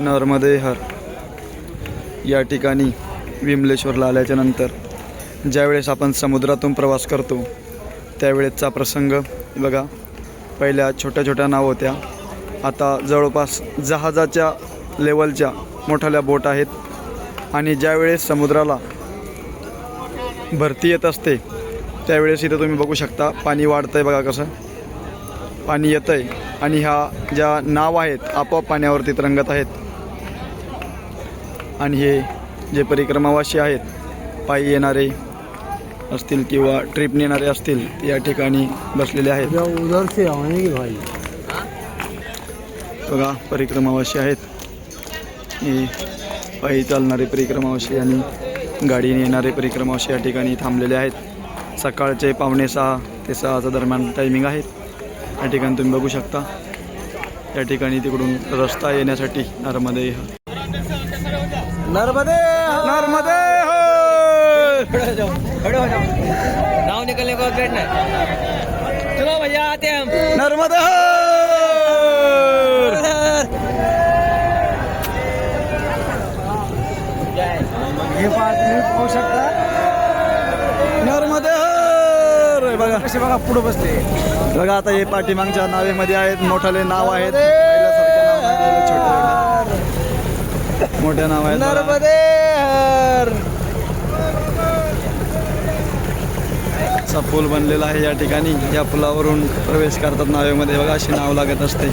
नर्मदे हर. या ठिकाणी विमलेश्वरला आल्याच्यानंतर ज्यावेळेस आपण समुद्रातून प्रवास करतो त्यावेळेसचा प्रसंग बघा पहिल्या छोट्या छोट्या नाव होत्या. आता जवळपास जहाजाच्या लेवलच्या मोठ्याल्या बोट आहेत आणि ज्यावेळेस समुद्राला भरती येत असते त्यावेळेस इथं तुम्ही बघू शकता पाणी वाढतं आहे बघा कसं. पाणी येतं आहे आणि ह्या ज्या नाव आहेत आपोआप पाण्यावरती तरंगत आहेत. आणि हे जे परिक्रमावासी आहेत पायी येणारे असतील किंवा ट्रिपने येणारे असतील ते या ठिकाणी बसलेले आहेत. बघा परिक्रमावासी आहेत. हे पायी चालणारे परिक्रमावासी आणि गाडीने येणारे परिक्रमावासी या ठिकाणी थांबलेले आहेत. सकाळचे पावणे सहा ते सहाचा दरम्यान टायमिंग आहे या ठिकाणी तुम्ही बघू शकता. या ठिकाणी तिकडून रस्ता येण्यासाठी नर्मदे नर्मदे नर्मदे नाव निकलने को नहीं? चलो भैया आते हैं हम. नर्मदे हे! पाच तुम्ही पाहू शकता नर्मदे बघा. कसे बघा पुढे बसले. बघा आता हे पाठीमागच्या नावेमध्ये आहेत. मोठाले नाव आहेत. छोटे. मोठ्या नाव बघा. नर्मदे हर. असा पूल बनलेला आहे या ठिकाणी. या पुलावरून प्रवेश करतात नावेमध्ये. बघा अशी नाव लागत असते.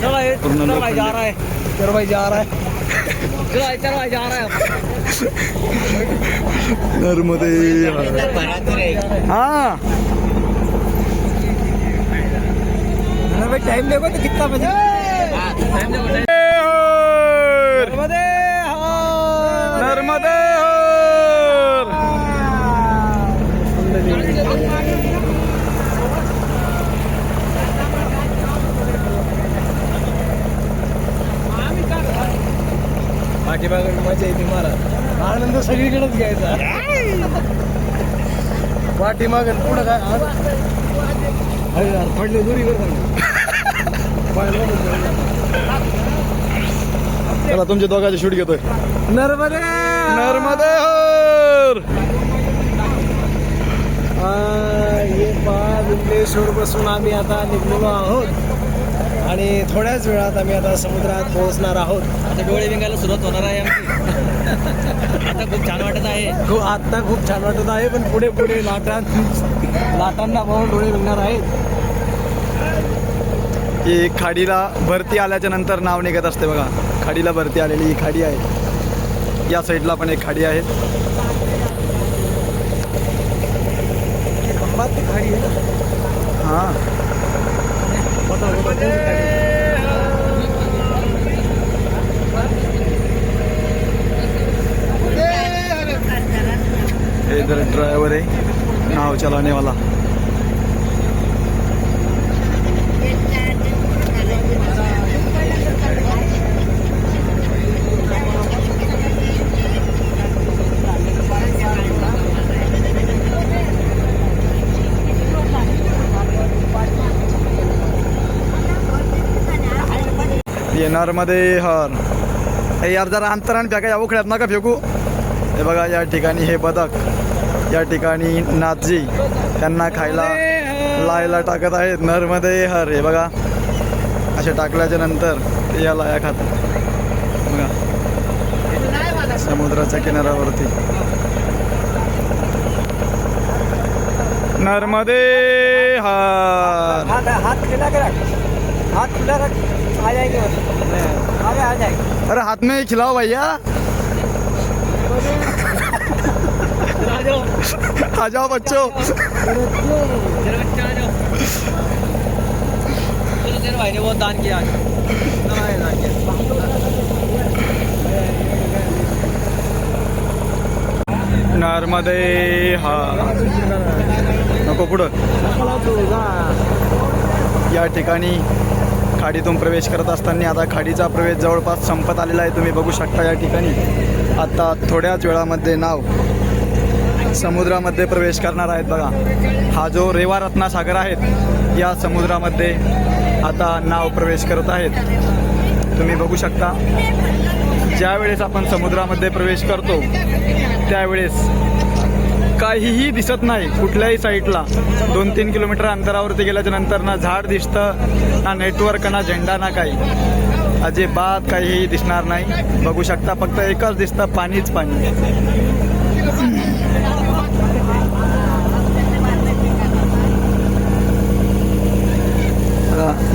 चलो भाई पूर्ण चलो लोक भाई जा रहा है. चलो भाई जा रहा है. चलो भाई चलो भाई जा रहा है. नर्मदे हा. टाइम देखो तो कितना बजे टाइम देखो टाइम नर्मदे हर नर्मदे पाठीमागून मजा येते मला. आनंद सगळीकडेच घ्यायचा. पाठीमागून पुढं काय? अरे यार पडले दुरी चला तुमच्या दोघांचे शूट घेतोय. नर्मदे! नर्मदे हे पहा विमलेश्वर बसून आम्ही आता निघलेलो आहोत. आणि थोड्याच वेळात आम्ही आता समुद्रात पोहोचणार आहोत. आता डोळे विंगायला सुरुवात होणार आहे आमची. आता खूप छान वाटत आहे. खूप आत्ता खूप छान वाटत आहे पण पुढे पुढे लाटां लाटांना पाहून डोळे विकणार आहेत. ही खाडीला भरती आल्याच्यानंतर नाव निघत असते बघा. खाडीला भरती आलेली ही खाडी आहे. या साईडला पण एक खाडी आहे खाडी हां बघा, बघा, कोणती आहे? हे इधर ड्राइवर है नाव चलाने वाला येणारमध्ये हर हे यार जरा अंतराने फेका या उखड्यात नका फेकू. हे बघा या ठिकाणी हे बदक. या ठिकाणी नाथजी त्यांना खायला लायला टाकत आहेत. नरमध्ये हर हे बघा. असे टाकल्याच्या नंतर ते या लाया खातात. बघा. समुद्राच्या किनाऱ्यावरती. नर्मदे हर हाथ हात खुला के रख आ आ अरे हाथ में खिलाओ भैया। आ जाओ बच्चों। भाई ने बहुत दान किया दान किया नर्मदे हा। नको पुढं। या ठिकाणी खाडीतून प्रवेश करत असताना आता खाडीचा प्रवेश जवळपास संपत आलेला आहे. तुम्ही बघू शकता या ठिकाणी. आता थोड्याच वेळामध्ये नाव समुद्रामध्ये प्रवेश करणार आहेत बघा. हा जो रेवा रत्नासागर आहेत या समुद्रामध्ये आता नाव प्रवेश करत आहेत. तुम्ही बघू शकता. ज्यावेळेस आपण समुद्रामध्ये प्रवेश करतो त्यावेळेस काहीही दिसत नाही कुठल्याही साईडला दोन तीन किलोमीटर अंतरावरती गेल्याच्यानंतर ना झाड दिसतं ना नेटवर्क ना झेंडा ना काही. अजिबात काहीही दिसणार नाही. बघू शकता फक्त एकच दिसतं पाणीच पाणी.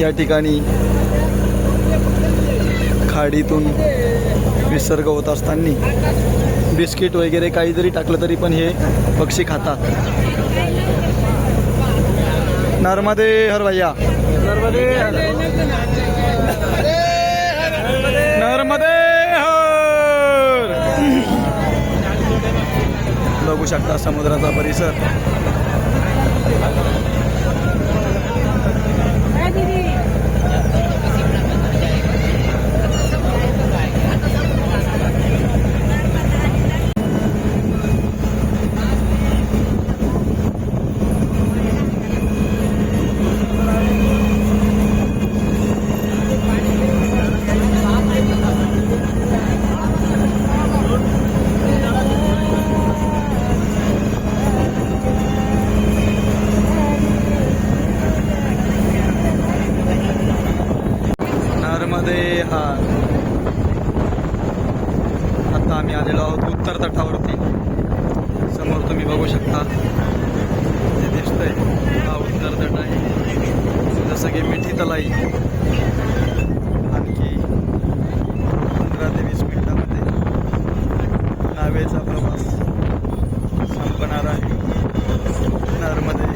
या ठिकाणी खाडीतून विसर्ग होत असताना बिस्किट वगैरे काही जरी टाकलं तरी पण हे पक्षी खातात. नर्मदे हर भैया. नर्मदे नर्मदे हर. बघू शकता समुद्राचा परिसर. आत्ता आता आम्ही आलेलो आहोत उत्तर तटावरती. समोर तुम्ही बघू शकता जे दिसतंय. हा उत्तर तट आहे. जसं की मिठी तलाई. आणखी पंधरा ते वीस मिनिटामध्ये नावेचा प्रवास संपणार आहे. नर्मदे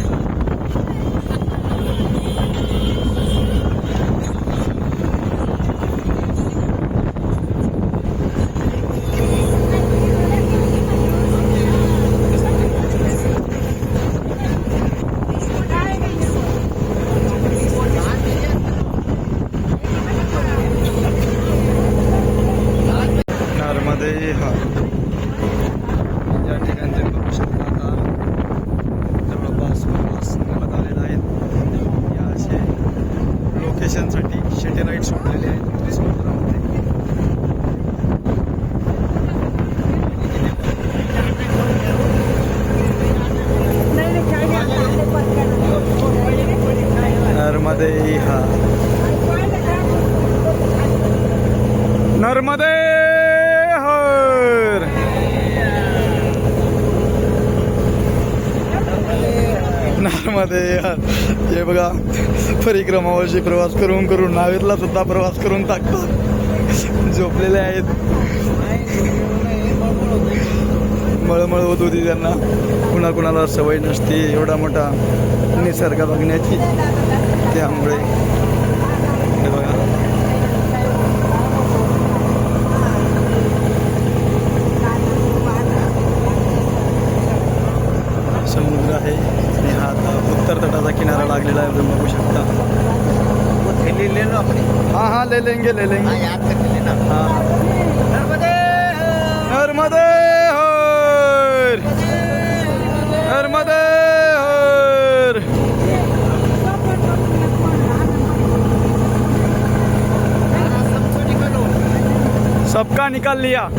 नर्मदे हा या ठिकाणी तुम्ही बघू शकता आता जवळपास पन्नास नमत आलेला आहेत या असे लोकेशनसाठी शेटेलाईट सोडलेले आहेत पृथ्वी समुद्रामध्ये नर्मदे हा नर्मदे हर नर्मदे हे बघा परिक्रमावरची प्रवास करून करून नावेतला सुद्धा प्रवास करून टाकतात झोपलेले आहेत. मळमळ होत होती त्यांना. कुणा कुणाला सवय नसते एवढा मोठा निसर्ग बघण्याची. त्यामुळे. हे बघा. लागलेला आहे तुम्ही बघू शकता थैली ले लो अपनी। हाँ हाँ ले लेंगे ले लेंगे। हाँ याद करके लेना। हाँ। नर्मदे नर्मदे हर। नर्मदे हर। सबका निकाल लिया।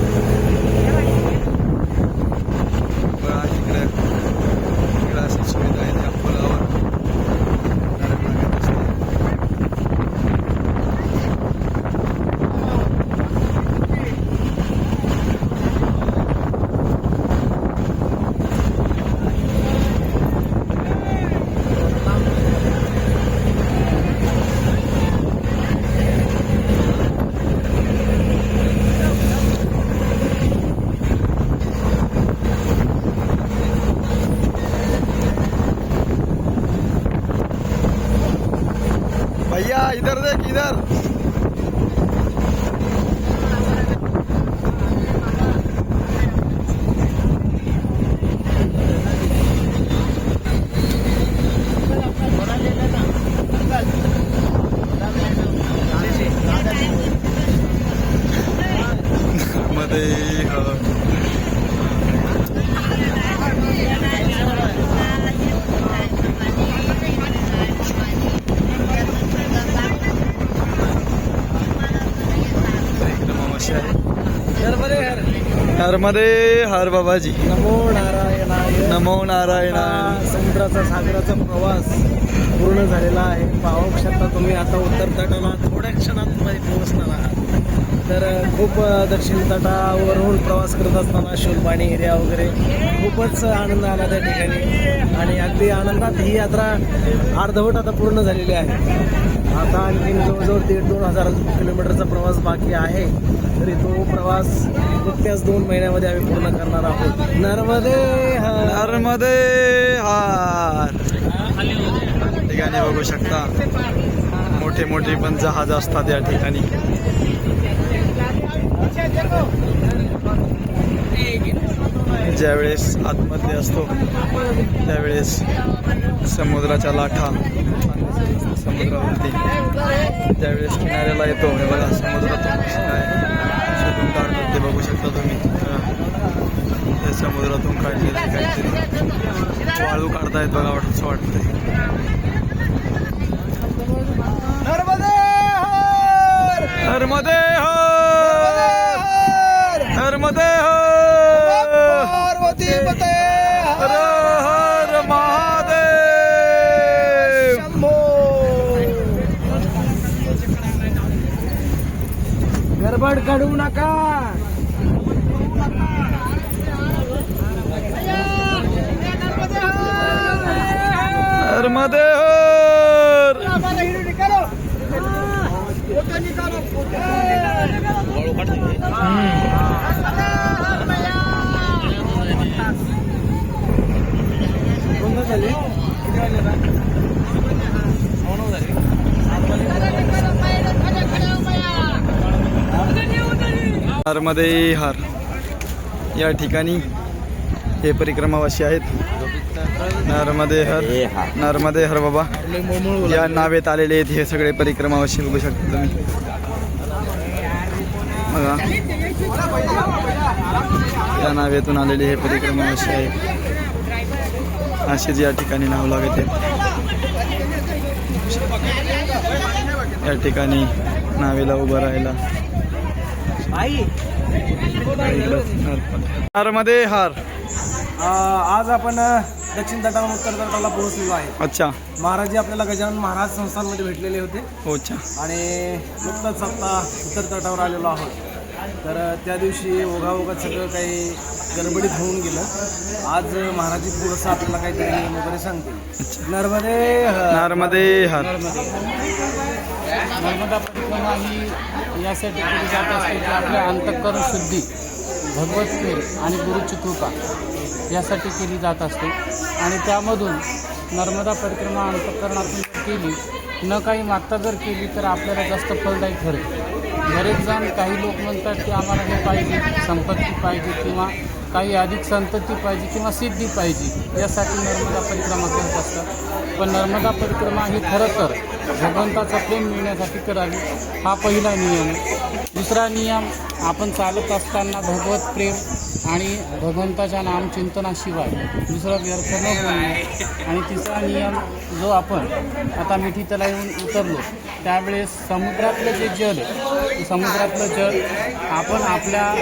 भैया इधर देख इधरमध्ये अ, परिक्रमावासी आहे नर्मदे हर नर्मदे हर बाबाजी. नमो नारायणाय. नमो नारायण समुद्राचा सागराचा प्रवास पूर्ण झालेला आहे. पाहू शकता तुम्ही आता उत्तर तटाला थोड्या क्षणात मध्ये पोहोचणार आहात. तर खूप दक्षिण तटावरून प्रवास करत असताना शोलपाणी एरिया वगैरे खूपच आनंद आला त्या ठिकाणी. आणि अगदी आनंदात ही यात्रा अर्धवट आता पूर्ण झालेली आहे. आता आणखीन जवळजवळ दीड दोन हजार किलोमीटरचा प्रवास बाकी आहे. तरी तो प्रवास नुकत्याच दोन महिन्यामध्ये आम्ही पूर्ण करणार आहोत. नर्मदे नर्मदे हार ठिकाणी बघू शकता. मोठे मोठे पण जहाज असतात या ठिकाणी. ज्यावेळेस आतमध्ये असतो त्यावेळेस समुद्राच्या लाठा समुद्रावरती ज्यावेळेस किनाऱ्याला येतो हे बघा समुद्रातून कसं काय शोधून काढतात ते बघू शकता तुम्ही. बघा. ते समुद्रातून काढलेले काहीतरी. वाळू काढतायत बघा वाटतं वाटतंय. नर्मदे हो नर्मदे हो पार्वती पते हर! हर महादेव! शंभो! गडबड काढू नका! नर्मदे हर हर. या ठिकाणी हे परिक्रमावासी आहेत. नर्मदे हर नर्मदे हर बाबा. या नावेत आलेले आहेत हे सगळे परिक्रमावासी बघू शकता तुम्ही. बघा. या नावेतून आलेले हे परिक्रमावासी आहेत. असेच या ठिकाणी नाव लागत. आहेत या ठिकाणी नावेला उभं राहायला. नर्मदे हार. आज आपण दक्षिण तटावरून उत्तर तटाला पोहोचलेलो आहे. अच्छा. महाराजी आपल्याला गजानन महाराज संस्थांमध्ये भेटलेले होते. हो अच्छा. आणि नुकतंच आता उत्तर तटावर आलेलो आहोत. तर त्या दिवशी ओघाओघात सगळं काही गडबडीत होऊन गेलं. आज महाराजी थोडंसं आपल्याला काहीतरी नियम वगैरे सांगतील नर्मदे. नर्मदे नर्मदा परिक्रमा ही यासाठी केली जात असते की आपल्या अंतःकरण शुद्धी भगवत आणि गुरुची कृपा यासाठी केली जात असते. आणि त्यामधून नर्मदा परिक्रमा अंतकरणातून केली न काही मागता जर केली तर आपल्याला जास्त फलदायी ठरेल. बरेच जण काही लोक म्हणतात की आम्हाला हे पाहिजे संपत्ती पाहिजे किंवा काही अधिक संतती पाहिजे किंवा सिद्धी पाहिजे यासाठी नर्मदा परिक्रमा करत असतात. पण नर्मदा परिक्रमा ही खरं तर भगवंताचा प्रेम मिळण्यासाठी करावी हा पहिला नियम दुसरा नियम आपण चालत असताना भगवत प्रेम आणि भगवंताच्या नामचिंतनाशिवाय दुसरं व्यर्थ न बोलणे आणि तिसरा नियम जो आपण आता मिठीतला येऊन उतरलो त्यावेळेस समुद्रातलं जे जल समुद्रातलं जल आपण आपल्या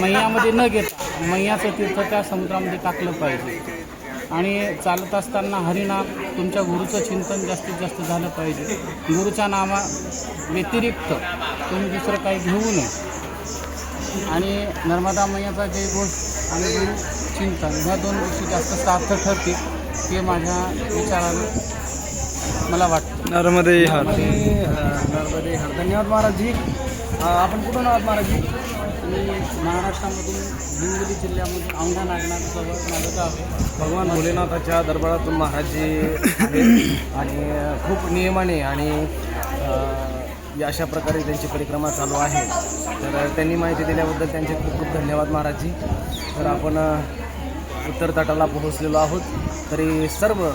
मैयामध्ये न घेता मैयाचं तीर्थ त्या समुद्रामध्ये टाकलं पाहिजे. आणि चालत असताना हरिनाम तुमच्या गुरुचं चिंतन जास्तीत जास्त झालं पाहिजे. गुरुच्या नामा व्यतिरिक्त तुम्ही दुसरं काही घेऊ नये. आणि नर्मदा मैयाचा जय घोष आणि चिंतन ह्या दोन गोष्टी जास्त सार्थ ठरतील हे माझ्या विचाराने मला वाटतं. नर्मदे हार. नर्मदे हर. धन्यवाद महाराजजी आपण कुठून आहात महाराजजी मी महाराष्ट्रामधून हिंगोली जिल्ह्यामधून औंढा नागनाथ जवळ माझं गाव भगवान भोलेनाथाच्या दरबारातून महाराजजी आणि खूप नियमाने आणि या अशा प्रकारे त्यांची परिक्रमा चालू आहे. तर त्यांनी माहिती दिल्याबद्दल त्यांचे खूप खूप धन्यवाद महाराजजी. तर आपण उत्तर तटाला पोहोचलेलो आहोत. तरी सर्व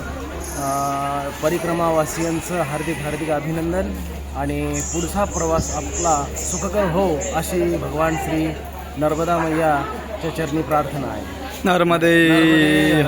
परिक्रमावासियांचं हार्दिक हार्दिक अभिनंदन आणि पुढचा प्रवास आपला सुखकर हो अशी भगवान श्री नर्मदा मैयाच्या चरणी प्रार्थना आहे. नर्मदे.